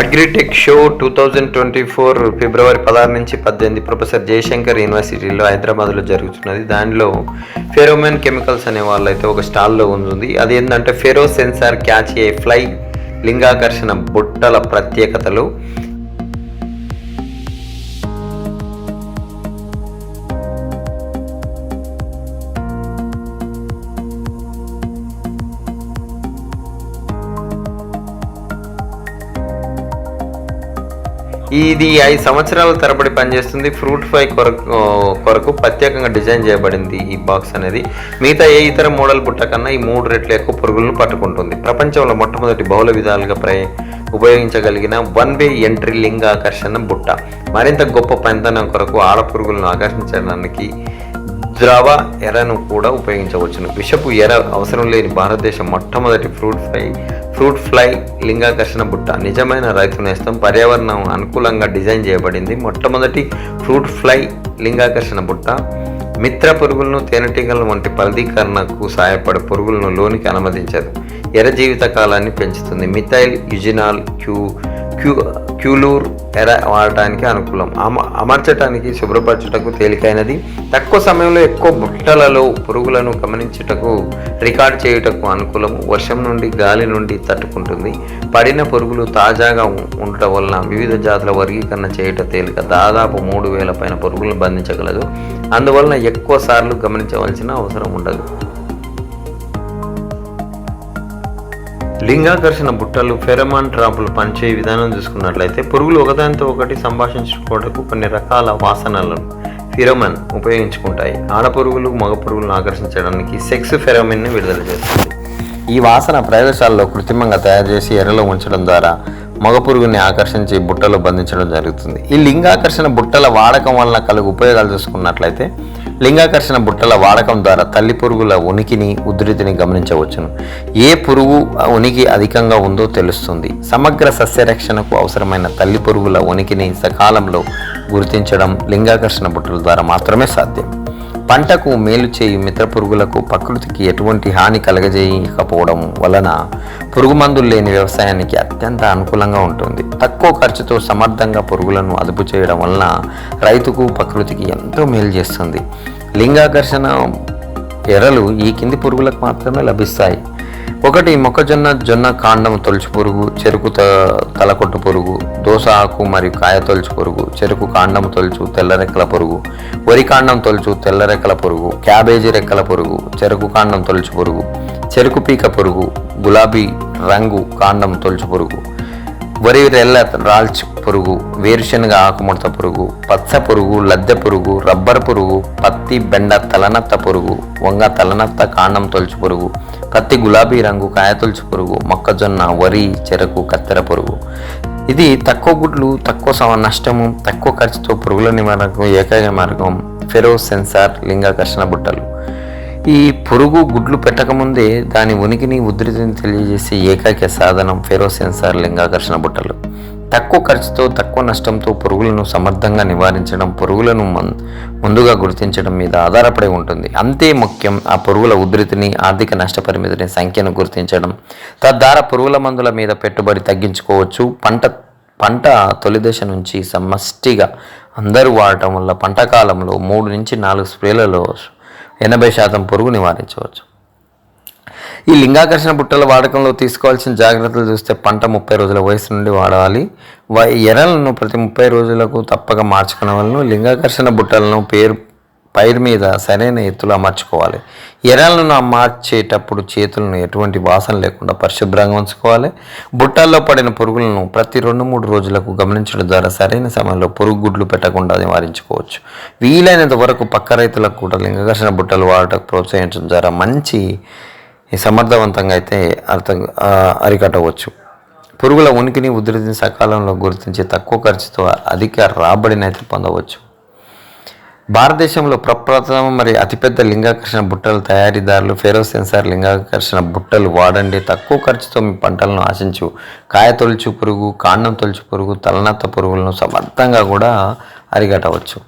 Agritech show two thousand twenty four ఫిబ్రవరి పదహారు నుంచి పద్దెనిమిది ప్రొఫెసర్ జయశంకర్ యూనివర్సిటీలో హైదరాబాద్లో జరుగుతున్నది. దానిలో ఫెరోమెన్ కెమికల్స్ అనే వాళ్ళు అయితే ఒక స్టాల్లో ఉంది అది ఏంటంటే ఫెరో సెన్సార్ క్యాచ్ ఏ ఫ్లై లింగాకర్షణ బుట్టల ప్రత్యేకతలు. ఇది ఐదు సంవత్సరాల తరబడి పనిచేస్తుంది. ఫ్రూట్ ఫ్రై కొరకు కొరకు ప్రత్యేకంగా డిజైన్ చేయబడింది ఈ బాక్స్ అనేది. మిగతా ఏ ఇతర మోడల్ బుట్ట కన్నా ఈ మూడు రెట్లు ఎక్కువ పురుగులను పట్టుకుంటుంది. ప్రపంచంలో మొట్టమొదటి బహుళ విధాలుగా ప్రయ ఉపయోగించగలిగిన వన్ వే ఎంట్రీ లింగ ఆకర్షణ బుట్ట. మరింత గొప్ప పనితనం కొరకు ఆడ పురుగులను ఆకర్షించడానికి ద్రవ ఎరను కూడా ఉపయోగించవచ్చును. విషపు ఎర అవసరం లేని భారతదేశం మొట్టమొదటి ఫ్రూట్ ఫ్రై ఫ్రూట్ ఫ్లై లింగాకర్షణ బుట్ట నిజమైన రైతు నేస్తం పర్యావరణం అనుకూలంగా డిజైన్ చేయబడింది. మొట్టమొదటి ఫ్రూట్ ఫ్లై లింగాకర్షణ బుట్ట. మిత్ర పురుగులను తేనెటీగలను వంటి ఫలదీకరణకు సహాయపడే పురుగులను లోనికి అనుమతించదు. ఎర జీవిత కాలాన్ని పెంచుతుంది. Methyl eugenol cue cue cuelure ఎర వాడటానికి అనుకూలం. అమ అమర్చటానికి శుభ్రపరచుటకు తేలికైనది. తక్కువ సమయంలో ఎక్కువ బుట్టలలో పురుగులను గమనించుటకు రికార్డ్ చేయుటకు అనుకూలము. వర్షం నుండి గాలి నుండి తట్టుకుంటుంది. పడిన పురుగులు తాజాగా ఉండటం వలన వివిధ జాతుల వర్గీకరణ చేయుట తేలిక. దాదాపు మూడు వేల పైన పురుగులను బంధించగలదు. అందువలన ఎక్కువ సార్లు గమనించవలసిన అవసరం ఉండదు. లింగాకర్షణ బుట్టలు ఫెరమాన్ ట్రాపులు పనిచేయ విధానం చూసుకున్నట్లయితే పురుగులు ఒకదానితో ఒకటి సంభాషించుకోవడానికి కొన్ని రకాల వాసనలను ఫిరోమన్ ఉపయోగించుకుంటాయి. ఆడపురుగులు మగ పురుగులను ఆకర్షించడానికి సెక్స్ ఫెరోమిన్ని విడుదల చేస్తుంది. ఈ వాసన ప్రయోగశాలలో కృత్రిమంగా తయారు చేసి ఎర్రలో ఉంచడం ద్వారా మగ పురుగుని ఆకర్షించి బుట్టలో బంధించడం జరుగుతుంది. ఈ లింగాకర్షణ బుట్టల వాడకం వలన కలుగు ఉపయోగాలు చూసుకున్నట్లయితే లింగాకర్షణ బుట్టల వాడకం ద్వారా తల్లి పురుగుల ఉనికిని ఉధృతిని గమనించవచ్చును. ఏ పురుగు ఉనికి అధికంగా ఉందో తెలుస్తుంది. సమగ్ర సస్యరక్షణకు అవసరమైన తల్లి పురుగుల ఉనికిని సకాలంలో గుర్తించడం లింగాకర్షణ బుట్టల ద్వారా మాత్రమే సాధ్యం. పంటకు మేలు చేయు మిత్ర పురుగులకు ప్రకృతికి ఎటువంటి హాని కలగజేయకపోవడం వలన పురుగు మందులు లేని వ్యవసాయానికి అత్యంత అనుకూలంగా ఉంటుంది. తక్కువ ఖర్చుతో సమర్థంగా పురుగులను అదుపు చేయడం వలన రైతుకు ప్రకృతికి ఎంతో మేలు చేస్తుంది. లింగాకర్షణ ఎరలు ఈ కింది పురుగులకు మాత్రమే లభిస్తాయి. ఒకటి మొక్కజొన్న జొన్న కాండం తొలచు పురుగు చెరుకు త తలకొట్టు పురుగు దోస ఆకు మరియు కాయ తొలచు పురుగు చెరుకు కాండం తొలుచు తెల్లరెక్కల పురుగు వరి కాండం తొలుచు తెల్లరెక్కల పురుగు క్యాబేజీ రెక్కల పురుగు చెరుకు కాండం తొలచు పురుగు చెరుకు పీక పురుగు గులాబీ రంగు కాండం తొలుచు పురుగు. వరి రెల్ల రాల్చ్ పురుగు వేరుశనగ ఆకుముడత పురుగు పచ్చ పురుగు లద్దె పురుగు రబ్బర్ పురుగు పత్తి బెండ తలనత్త పురుగు వంగ తలనత్త కాండం తొలుచు పురుగు పత్తి గులాబీ రంగు కాయ తొలుచు పురుగు మొక్కజొన్న వరి చెరకు కత్తెర పురుగు. ఇది తక్కువ గుడ్లు తక్కువ సమ నష్టము తక్కువ ఖర్చుతో పురుగుల నివారణకు ఏకైక మార్గం ఫెరో సెన్సార్ లింగాకర్షణ బుట్టలు. ఈ పురుగు గుడ్లు పెట్టకముందే దాని ఉనికిని ఉధృతిని తెలియజేసే ఏకైక సాధనం ఫెరో సెన్సార్ లింగాకర్షణ బుట్టలు. తక్కువ ఖర్చుతో తక్కువ నష్టంతో పురుగులను సమర్థంగా నివారించడం పురుగులను ముందుగా గుర్తించడం మీద ఆధారపడి ఉంటుంది. అంతే ముఖ్యం ఆ పురుగుల ఉధృతిని ఆర్థిక నష్టపరిమితిని సంఖ్యను గుర్తించడం. తద్వారా పురుగుల మందుల మీద పెట్టుబడి తగ్గించుకోవచ్చు. పంట పంట తొలి దశ నుంచి సమష్టిగా అందరూ వాడటం వల్ల పంట కాలంలో మూడు నుంచి నాలుగు స్ప్రేలలో ఎనభై శాతం పురుగు నివారించవచ్చు. ఈ లింగాకర్షణ బుట్టల వాడకంలో తీసుకోవాల్సిన జాగ్రత్తలు చూస్తే పంట ముప్పై రోజుల వయసు నుండి వాడాలి. ఎరలను ప్రతి ముప్పై రోజులకు తప్పక మార్చుకునే వలన లింగాకర్షణ బుట్టలను పేరు పైరు మీద సరైన ఎత్తులో అమర్చుకోవాలి. ఎరలను మార్చేటప్పుడు చేతులను ఎటువంటి వాసన లేకుండా పరిశుభ్రంగా ఉంచుకోవాలి. బుట్టల్లో పడిన పురుగులను ప్రతి రెండు మూడు రోజులకు గమనించడం ద్వారా సరైన సమయంలో పురుగు గుడ్లు పెట్టకుండా నివారించుకోవచ్చు. వీలైనంత వరకు పక్క రైతులకు కూడా లింగకర్షణ బుట్టలు వాడటం ప్రోత్సహించడం ద్వారా మంచి సమర్థవంతంగా అయితే అర్థం అరికట్టవచ్చు. పురుగుల ఉనికిని ఉధృతిని సకాలంలో గుర్తించి తక్కువ ఖర్చుతో అధిక రాబడిని అయితే పొందవచ్చు. భారతదేశంలో ప్రప్రథమ మరి అతిపెద్ద లింగాకర్షణ బుట్టల తయారీదారులు ఫెరో సెన్సార్ లింగాకర్షణ బుట్టలు వాడండి. తక్కువ ఖర్చుతో మీ పంటలను ఆశించు. కాయ తొలుచు పురుగు కాండం తొలుచు పురుగు తలనత్త పురుగులను సమర్థంగా కూడా అరికట్టవచ్చు.